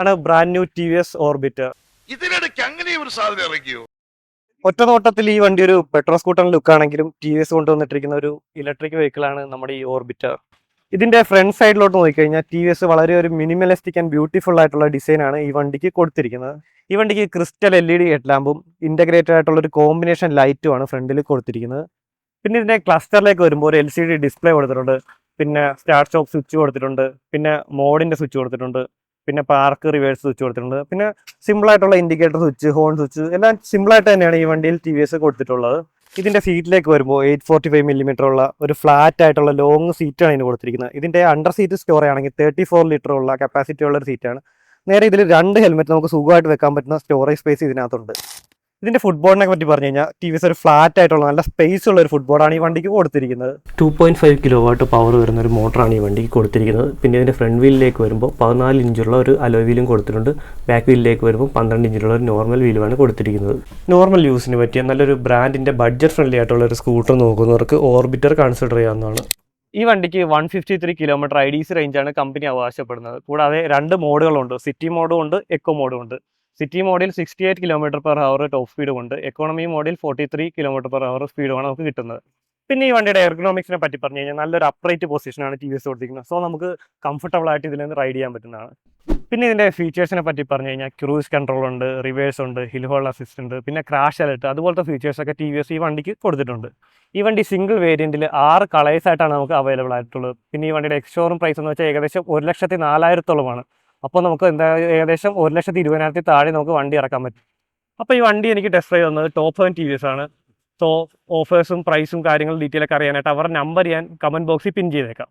ആണ് brand new T V S orbit ഇതിനിടയ്ക്ക് അങ്ങനെ ഒരു സാധനം ഇറക്കിയോ ഒറ്റ നോട്ടത്തിൽ ഈ വണ്ടി ഒരു പെട്രോൾ സ്കൂട്ടറിന് ലുക്ക് ആണെങ്കിലും ടി വി എസ് കൊണ്ടുവന്നിട്ടിരിക്കുന്ന ഒരു ഇലക്ട്രിക് വെഹിക്കിൾ ആണ് നമ്മുടെ ഈ ഓർബിറ്റർ ഇതിന്റെ ഫ്രണ്ട് സൈഡിലോട്ട് നോക്കിക്കഴിഞ്ഞാൽ ടി വി എസ് വളരെ ഒരു മിനിമലിസ്റ്റിക് ആൻഡ് ബ്യൂട്ടിഫുൾ ആയിട്ടുള്ള ഡിസൈൻ ആണ് ഈ വണ്ടിക്ക് കൊടുത്തിരിക്കുന്നത്. ഈ വണ്ടിക്ക് ക്രിസ്റ്റൽ എൽ ഇ ഡി ഹെഡ്ലാമ്പും ഇന്റഗ്രേറ്റഡ് ആയിട്ടുള്ള ഒരു കോമ്പിനേഷൻ ലൈറ്റും ആണ് ഫ്രണ്ടിൽ കൊടുത്തിരിക്കുന്നത്. പിന്നെ ഇതിന്റെ ക്ലസ്റ്ററിലേക്ക് വരുമ്പോൾ ഒരു എൽ സി ഡി ഡിസ്പ്ലേ കൊടുത്തിട്ടുണ്ട്. പിന്നെ സ്റ്റാർട്ട് സ്റ്റോപ്പ് സ്വിച്ച് കൊടുത്തിട്ടുണ്ട്. പിന്നെ മോഡിന്റെ സ്വിച്ച് കൊടുത്തിട്ടുണ്ട്. പിന്നെ പാർക്ക് റിവേഴ്സ് സ്വിച്ച് കൊടുത്തിട്ടുണ്ട്. പിന്നെ സിമ്പിൾ ആയിട്ടുള്ള ഇൻഡിക്കേറ്റർ സ്വിച്ച് ഹോൺ സ്വിച്ച് എല്ലാം സിമ്പിൾ ആയിട്ട് തന്നെയാണ് ഈ വണ്ടിയിൽ ടി വി എസ് കൊടുത്തിട്ടുള്ളത്. ഇതിന്റെ സീറ്റിലേക്ക് വരുമ്പോൾ എയ്റ്റ് ഫോർട്ടി ഫൈവ് മില്ലിമീറ്റർ ഉള്ള ഒരു ഫ്ലാറ്റ് ആയിട്ടുള്ള ലോങ് സീറ്റാണ് ഇതിന് കൊടുത്തിരിക്കുന്നത്. ഇതിന്റെ അണ്ടർ സീറ്റ് സ്റ്റോർ ആണെങ്കിൽ തേർട്ടി ഫോർ ലിറ്റർ ഉള്ള കപ്പാസിറ്റി ഉള്ള ഒരു സീറ്റാണ് നേരെ ഇതിൽ രണ്ട് ഹെൽമെറ്റ് നമുക്ക് സുഖമായിട്ട് വെക്കാൻ പറ്റുന്ന സ്റ്റോറേജ് സ്പേസ് ഇതിനകത്തുണ്ട്. ഇതിന്റെ ഫുട്ബോളിനെ പറ്റി പറഞ്ഞു കഴിഞ്ഞാൽ ടി വി എസ് ഒരു ഫ്ലാറ്റ് ആയിട്ടുള്ള നല്ല സ്പേസ് ഉള്ള ഒരു ഫുട്ബോളാണ് ഈ വണ്ടിക്ക് കൊടുത്തിരിക്കുന്നത്. Two point five kilowatt power വരുന്ന ഒരു മോട്ടറാണ് ഈ വണ്ടിക്ക് കൊടുത്തിരിക്കുന്നത്. പിന്നെ ഇതിന്റെ ഫ്രണ്ട് വീലിലേക്ക് വരുമ്പോൾ പതിനാല് ഇഞ്ചുള്ള ഒരു അലോ വീലും കൊടുത്തിട്ടുണ്ട്. ബാക്ക് വീലിലേക്ക് വരുമ്പോൾ പന്ത്രണ്ട് ഇഞ്ചുള്ള ഒരു നോർമൽ വീലുമാണ് കൊടുത്തിരിക്കുന്നത്. നോർമൽ യൂസിന് പറ്റിയ നല്ലൊരു ബ്രാൻഡിന്റെ ബഡ്ജറ്റ് ഫ്രണ്ട്ലി ആയിട്ടുള്ള ഒരു സ്കൂട്ടർ നോക്കുന്നവർക്ക് ഓർബിറ്റർ കൺസിഡർ ചെയ്യാവുന്നതാണ്. ഈ വണ്ടിക്ക് one fifty three kilometre I D C റേഞ്ചാണ് company അവകാശപ്പെടുന്നത്. കൂടാതെ രണ്ട് മോഡുകളുണ്ട് സിറ്റി മോഡും ഉണ്ട് എക്കോ മോഡും ഉണ്ട്. സിറ്റി മോഡിൽ sixty eight kilometre per hour top speed ഉണ്ട് എക്കോണമി മോഡിൽ forty three kilometre per hour സ്പീഡുമാണ് നമുക്ക് കിട്ടുന്നത്. പിന്നെ ഈ വണ്ടിയുടെ എർഗണോമിക്സിനെ പറ്റി പറഞ്ഞു കഴിഞ്ഞാൽ നല്ലൊരു അപ്രൈറ്റ് പൊസിഷനാണ് ടി വി എസ് കൊടുത്തിരിക്കുന്നത്. സോ നമുക്ക് കംഫർട്ടബിൾ ആയിട്ട് ഇതിൽ റൈഡ് ചെയ്യാൻ പറ്റുന്നതാണ്. പിന്നെ ഇതിന്റെ ഫീച്ചേഴ്സിനെ പറ്റി പറഞ്ഞു കഴിഞ്ഞാൽ ക്രൂസ് കൺട്രോൾ ഉണ്ട് റിവേഴ്സ് ഉണ്ട് ഹിൽ ഹോൾ അസിസ്റ്റന്റ് പിന്നെ ക്രാഷ് അലർട്ട് അതുപോലത്തെ ഫീച്ചേഴ്സ് ഒക്കെ ടി വി എസ് ഈ വണ്ടിക്ക് കൊടുത്തിട്ടുണ്ട്. ഈ വണ്ടി സിംഗിൾ വേരിയന്റിൽ ആറ് കളേഴ്സ് ആയിട്ടാണ് നമുക്ക് അവൈലബിൾ ആയിട്ടുള്ളത്. പിന്നെ ഈ വണ്ടിയുടെ എക്സ്ഷോറും പ്രൈസ് എന്ന് വെച്ചാൽ ഏകദേശം ഒരു ലക്ഷത്തി നാലായിരത്തോളമാണ്. അപ്പോൾ നമുക്ക് എന്താ ഏകദേശം ഒരു ലക്ഷത്തി ഇരുപതിനായിരത്തി താഴെ നമുക്ക് വണ്ടി ഇറക്കാൻ പറ്റും. അപ്പോൾ ഈ വണ്ടി എനിക്ക് ടെസ്റ്റ് ഡ്രൈവ് തന്നത് top seven T V S ആണ് സോ ഓഫേഴ്സും പ്രൈസും കാര്യങ്ങളും ഡീറ്റെയിൽ ഒക്കെ അറിയാനായിട്ട് അവരുടെ നമ്പർ ഞാൻ കമന്റ് ബോക്സിൽ പിൻ ചെയ്തേക്കാം.